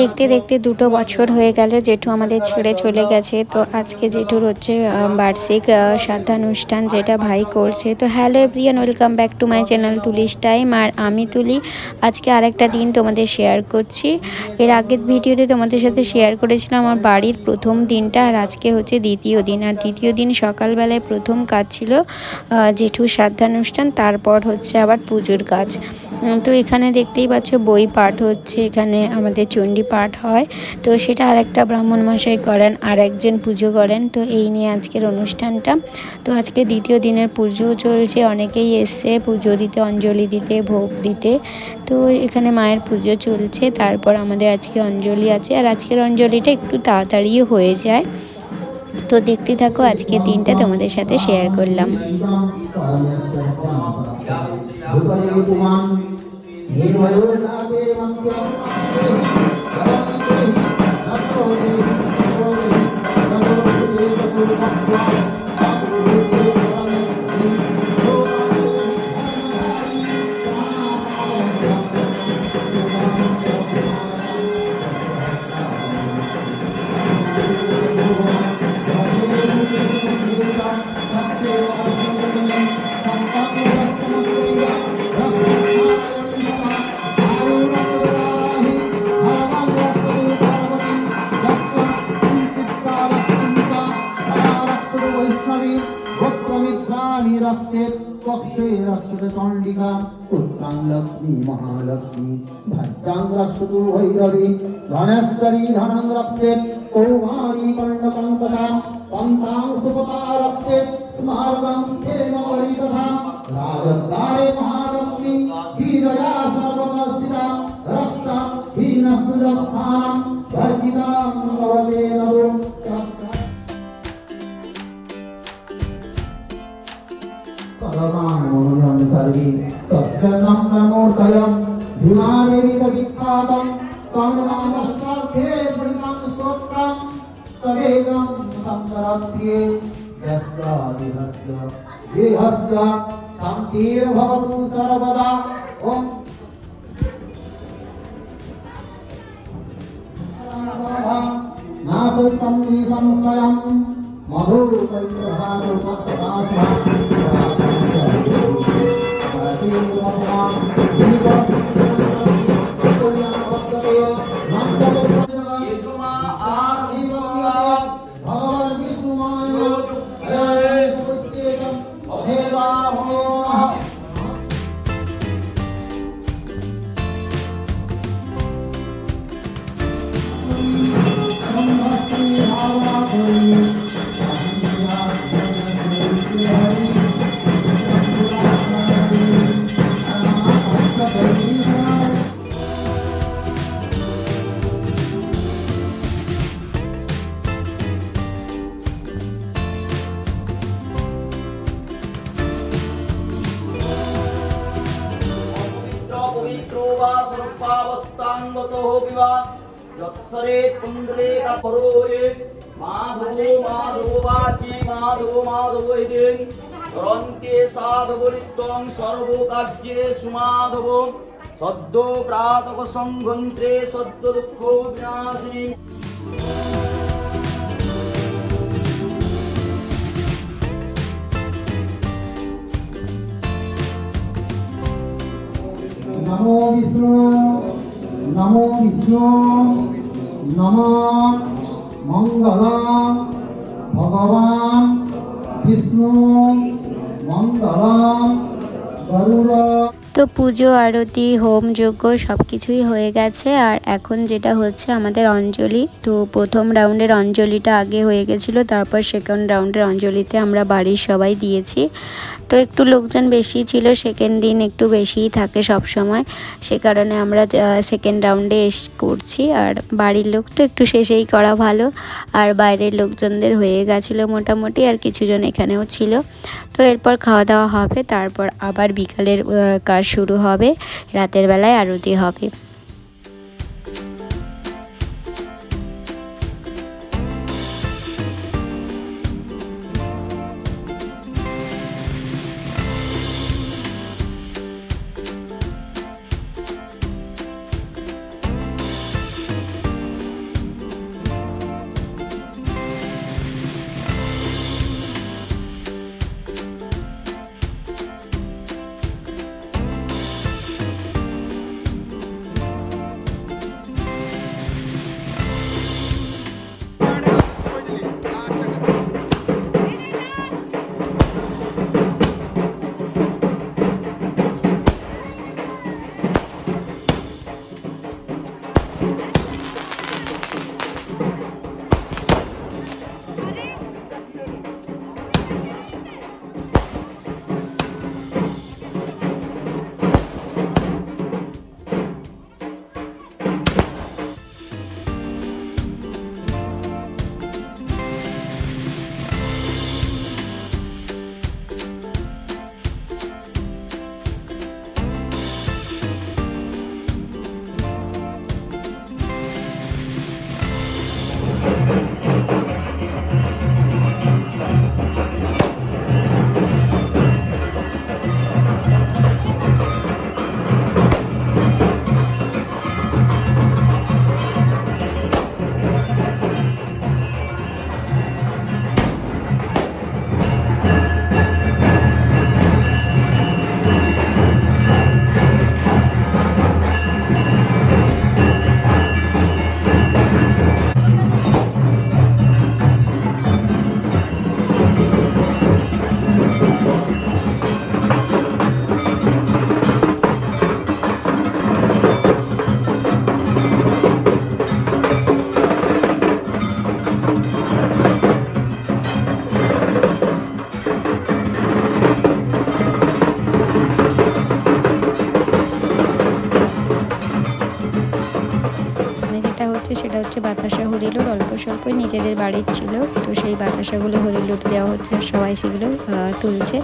দেখতে দেখতে দুটো বছর হয়ে গেল জেঠু আমাদের ছেড়ে চলে গেছে। তো আজকে জেঠুর হচ্ছে বার্ষিক শ্রাদ্ধানুষ্ঠান যেটা ভাই করছে। তো hello everyone welcome back to my channel Tuli's time. আর আমি তুলি, আজকে আরেকটা দিন তোমাদের শেয়ার করছি। এর আগের ভিডিওতে তোমাদের সাথে শেয়ার করেছিলাম আমার বাড়ির প্রথম দিনটা, আর আজকে হচ্ছে দ্বিতীয় দিন। আর দ্বিতীয় দিন সকালবেলায় প্রথম কাজ ছিল জেঠুর শ্রাদ্ধানুষ্ঠান তারপর হচ্ছে আবার পুজোর কাজ। তো এখানে দেখতেই পাচ্ছ বই পাঠ হচ্ছে, এখানে আমাদের চণ্ডী পাঠ হয় তো সেটা আরেকটা ব্রাহ্মণ মশাই করেন আর একজন পুজো করেন তো এই নিয়ে আজকের অনুষ্ঠানটা তো আজকে দ্বিতীয় দিনের পুজো চলছে অনেকেই এসছে পুজো দিতে অঞ্জলি দিতে ভোগ দিতে তো এখানে মায়ের পুজো চলছে তারপর আমাদের আজকে অঞ্জলি আছে আর আজকের অঞ্জলিটা একটু তাড়াতাড়িও হয়ে যায় তো দেখতে থাকো আজকের দিনটা তোমাদের সাথে শেয়ার করলাম Thank you. রক্তে পক্ষে রক্ষতে চণ্ডিকা পুত্রাং লক্ষ্মী, মহালক্ষ্মী ভদ্রাং রক্ষতু ভৈরবী ধনেশ্বরী ধনং রক্ষে কৌমারী কণ্ঠকঙ্কটা পন্থাং সুপতা রক্ষে স্মারকং ক্ষেমরি তথা রাজদ্বারে মহালক্ষ্মী বিজয়া সর্বদা স্থিতা রক্ষা হীনস্তুজস্থানম ভর্জিতাং सर्वाणि सर्वे तस्य नम्रमूर्तयं हिमालयविदविख्यातं तं नामस्वार्थे प्रणितां स्तोत्रं तदेकं सन्तरप्ये यस्य देहस्य देहस्य शान्तिर्भवतु सर्वदा ॐ नातु तं मे संशयं मधुरपरिप्रभातु पत्रपाशः 啊，第一光，一光。বিবা যৎসরে কুণ্ডলে কাপরে মাধব মাধব বাচি মাধব মাধব এদিন রন্তে সাধব নিত্যং সর্বকার্যে সুমাধব সদ্য প্রাতক সংঘন্ত্রে সদ্য দুঃখ বিনাশিনী নমো বিষ্ণু নমো বিষ্ণু নম মঙ্গল ভগবান বিষ্ণু মঙ্গল গরুড় তো পুজো, আরতি, হোম, যজ্ঞ সব কিছুই হয়ে গেছে। আর এখন যেটা হচ্ছে আমাদের অঞ্জলি। তো প্রথম রাউন্ডের অঞ্জলিটা আগে হয়ে গেছিল, তারপর সেকেন্ড রাউন্ডের অঞ্জলিতে আমরা বাড়ির সবাই দিয়েছি। তো একটু লোকজন বেশি ছিল সেকেন্ড দিন একটু বেশিই থাকে সব সময় সে কারণে আমরা সেকেন্ড রাউন্ডে এস, করছি। আর বাড়ির লোক তো একটু শেষেই করা ভালো। আর বাইরের লোকজনদের হয়ে গেছিল মোটামুটি, আর কিছুজন এখানেও ছিল। তো এরপর খাওয়া দাওয়া হবে, তারপর আবার বিকালের কাজ শুরু হবে রাতের বেলায় আরতি হবে। হচ্ছে সেটা হচ্ছে বাতাসা হরিলুর, অল্প স্বল্প নিজেদের বাড়ির ছিল। তো সেই বাতাসাগুলো হরিলুর দেওয়া হচ্ছে সবাই সেগুলো তুলছে।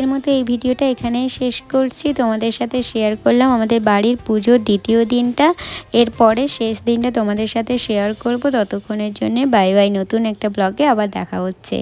এর মতো এই ভিডিওটা এখানেই শেষ করছি। তোমাদের সাথে শেয়ার করলাম আমাদের বাড়ির পুজোর দ্বিতীয় দিনটা। এরপরে শেষ দিনটা তোমাদের সাথে শেয়ার করব। ততক্ষণের জন্য বাই বাই নতুন একটা ব্লগে আবার দেখা হচ্ছে।